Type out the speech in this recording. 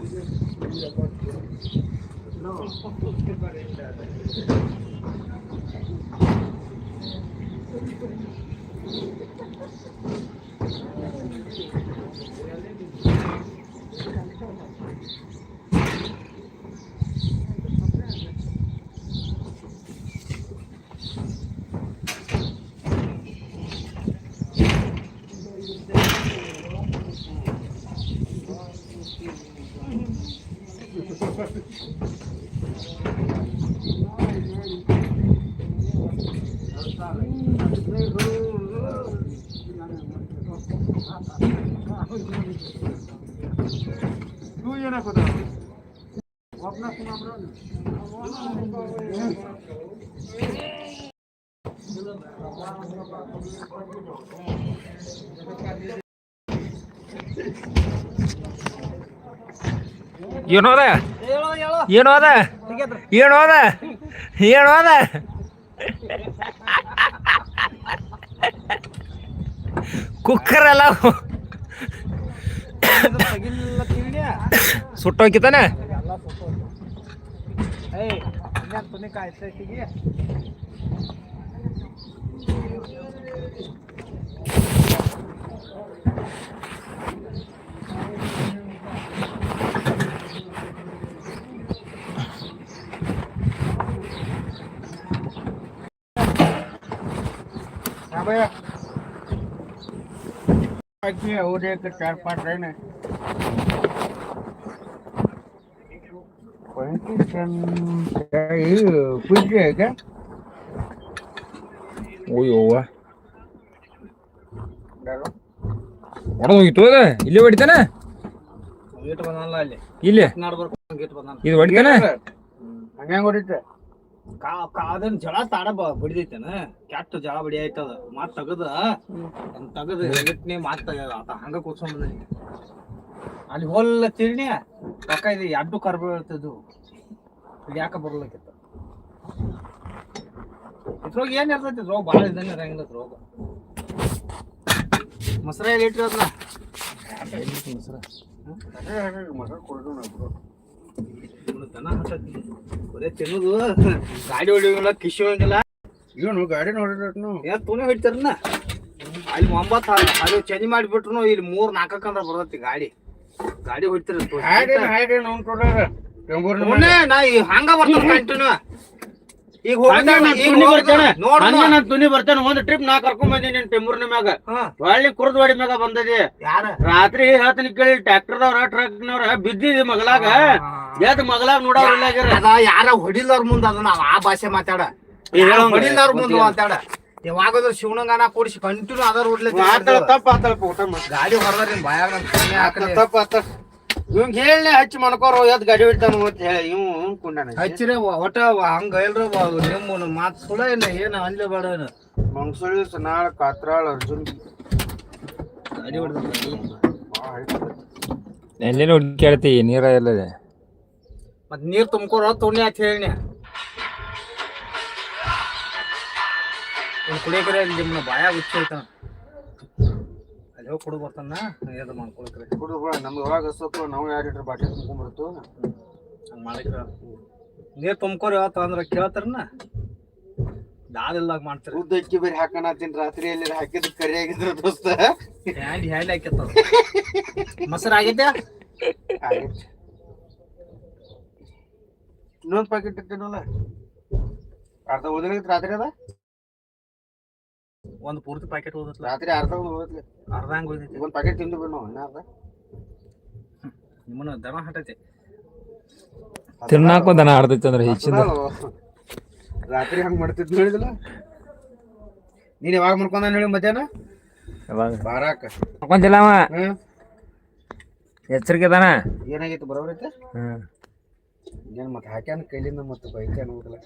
No. তুই না কোথাও ভাবনা শোনা আমরা Thank you. ಏನು ಅದ? ಏನು ಅದ? ಕುಕ್ಕರ್ ಎಲ್ಲ ಸುಟ್ಟೋಕಿತಾನೆ ಕಾಯ್ತಾ હવે પછી એવું છે કે ચાર પાંચ રહીને પૂછે કે ઓય ઓવા ಹೊಡೆದೋಗಿತ್ತು ಇಲ್ಲೇ ಹೊಡಿತಾನೆ ಇಲ್ಲಿ ಇದು ಹೊಡಿತಾನೆ ಹಂಗೆ ಹೊಡಿತೆ ಕಾ ಕಾದನ್ ಜಳ ತಾಡ ಬಡಿದೈತೇನ? ಕೆಟ್ಟ ಜಳ ಬಡಿ ಆಯ್ತದ. ಮತ್ ತಗದ? ತಗದು ತಗದ ಮಾತ್ ಆತ ಹಂಗ ಕೂತ್ಕೊಂಡ್ ಅಲ್ಲಿ ಹೊಲ್ಲ ತಿರ್ಣಿ ಪಕ್ಕ ಇದು ಎಡ್ಡು ಕರ್ಬ ಇರ್ತದು ಯಾಕ ಬರ್ಲಕ್ಕಿತ್ತ ಇದ್ರೊಳಗೆ ಏನ್ ಇರ್ತೈತಿ? ರೋಗ ಭಾಳ ಇದ್ದಂಗೆ ಇರಂಗಿಲ್ಲ ರೋಗ? ಮೊಸರ ಎಲ್ಲಿ ಇಟ್ರಿ ಅದನ್ನ ಇವ್ನು ದನ ಹತ್ತೈತಿ. ಬರೇ ತಿನ್ನೋದು. ಗಾಡಿ ಹೊಡಿಯೋಂಗಿಲ್ಲ ಕಿಶಿ ಹೋಗಿಲ್ಲ ಇವನು ಗಾಡಿ ನೋಡಿದ್ರು ಏನ್ ತುನಿ ಹೊಡಿತಾರನ್ನ ಅಲ್ಲಿ ಒಂಬತ್ತು ಅದು ಚೇಂಜ್ ಮಾಡಿಬಿಟ್ರು ಇಲ್ಲಿ ಮೂರ್ ನಾಲ್ಕಕ್ಕಂದ್ರ ಬರ್ತೈತಿ ಗಾಡಿ. ಗಾಡಿ ಹೊಡಿತಾರ ನಾ ಹಂಗ ಬರ್ತಾನ ಕಂಟಿನ್ಯೂ. ಈಗ ತುನಿ ಬರ್ತೇನೆ. ಒಂದ್ ಟ್ರಿಪ್ ನಾ ಕರ್ಕೊಂಡ್ ನಿನ್ ಟೆಂಬೂರ್ನ ಮ್ಯಾಗ. ಹೊಳ್ಳಿ ಕುರ್ದವಾಡಿ ಮ್ಯಾಗ ಬಂದದಿ. ಯಾರ? ರಾತ್ರಿ ಹೇಳ್ತೀನಿ ಕೇಳಿ ಟ್ರ್ಯಾಕ್ಟರ್ದವ್ರ ಟ್ರಕ್ನವ್ರ ಬಿದ್ದಿದಿ ಮಗಲಾಗ. ಎದ್ ಮಗಲಾಗ ಅದ ಯಾರ ಹೊಡಿಲವ್ರ ಮುಂದ ಅದ ನಾವ್ ಆ ಭಾಷೆ ಮಾತಾಡ. ಹೊಡಿಲವ್ರ ಮುಂದ ಮಾತಾಡ. ಯಾವಾಗಾದ್ರೂ ಶಿವನಂಗನ ಕೂಡಿಸಿ ಕಂಟಿನ್ಯೂ ಅದಾರ ಹೊಡ್ಲಿ ತಪ್ಪ ಆತಲ್ಪ ಊಟ ಮಾಡಿ. ಗಾಡಿ ಹೊರದ್ರಿ ಭಯ ತಪ್ಪ ಆತ ಇವಂಗ್ ಹೇಳಿ ಹಚ್ಚಿ ಮನ್ಕೋರು ಎದ್ ಗಡಿ ಬಿಡ್ತಾನ ಅಂತ ಹೇಳಿ ಇವ್ ಕುಂಡಾನ ಹಚ್ಚಿರ ಒಟ್ಟ ಹಂಗ ಇಲ್ರಿ ನಿಮ್ಮ ಮಾತು ಸುಳ ಇಲ್ಲ ಏನ ಅನ್ಲೇ ಬೇಡ ಏನ ಮಂಗಸೂಳಿ ಸನಾಳ್ ಕಾತ್ರಾಳ್ ಅರ್ಜುನ್. ಗಡಿ ಹೊಡೆದ ಎಲ್ಲೇನು ಹುಡುಕ್ಯಾಡ್ತಿ ನೀರ ಎಲ್ಲದೆ ಮತ್ ನೀರ್ ತುಂಬ್ಕೊರ ತುಣಿ ಅಂತ ಹೇಳಿ ಕುಡಿಯಕರೆ ನಿಮ್ಮನ್ನ ಬಾಯಾಗ ಹುಚ್ಚೈತ ಅಲ್ಲಿ ಹೋಗಿ ಕುಡು ಬರ್ತಾನ ಇದು ಮಾಡ್ಕೊಳಕ್ರಿ. ಕುಡ್ದು ನಮ್ಗೆ ಒಳಗೆ ಹಸತ್ತು ನಾವು ಎರಡು ಲೀಟ್ರ್ ಬಾಟ್ಲಿ ತುಂಬ್ಕೊಂಡ್ಬರ್ತು ಹಂಗೆ ಮಾಡಿದ್ರ ನೀರು ತುಂಬ್ಕೊರಿ ಯಾವತ್ತ ಅಂದ್ರೆ ಕೇಳ್ತಾರನ? ದಾದಿಲ್ದಾಗ ಮಾಡ್ತಾರೆ. ಉದ್ದ ಅಕ್ಕಿ ಬೇರೆ ಹಾಕಣತೀನಿ ರಾತ್ರಿ ಎಲ್ಲಿ ಹಾಕಿದ್ ಕರಿ ಆಗಿದ್ರ ದೋಸ್ತ. ಹ್ಯಾಂಡ್ ಹ್ಯಾಂಡ್ ಹಾಕಿತ್ತ ಮೊಸರು ಆಗೈತೆ ಇನ್ನೊಂದು ಪ್ಯಾಕೆಟ್ ಇಟ್ಟಿನಲ್ಲ ಅರ್ಧ ಓದಿನ ರಾತ್ರಿ ಅದ? ಒಂದು ಪೂರ್ತಿ ಪ್ಯಾಕೆಟ್ ಹೋದತ್ಲ ರಾತ್ರಿ ಅರ್ಧ ಉಳಿದ್ಲಿ ಅರ್ಧ ಹಂಗ ಹೋಯ್ತೈತಿ ಒಂದು ಪ್ಯಾಕೆಟ್ ತಿಂದು ಬಿಡ್ ನಾವು ಅರ್ಧ? ನಿಮ್ಮನ್ನ ದನ ಹಟತೆ. ತಿನ್ನಾಕ ದನ ಆಡ್ತೈತಿ ಅಂದ್ರೆ ಹೆಚ್ಚಿನ ರಾತ್ರಿ ಹಂಗ ಮಾಡ್ತಿದ್ ಹೇಳಿದಿಲ್ಲ ನೀನು ಯಾವಾಗ ಮಾಡ್ಕೊಂಡ ಹೇಳಿ ಮಧ್ಯಾಹ್ನ? ಬಾರಾಕ. ಮಾಡ್ಕೊಂತಿಲ್ಲ ಅವ. ಎಚ್ಚರಿಕೆ ಅದಾನ? ಏನಾಗೈತಿ ಬರೋಬ್ರೈತೆ ಹ್ಮ್. ಏನ್ ಮತ್ತೆ ಹಾಕ್ಯಾನ ಕೈಲಿಂದ ಮತ್ತೆ ಬೈಕ್ಯಾನ ಅನ್ಬೇಕಲ್ಲ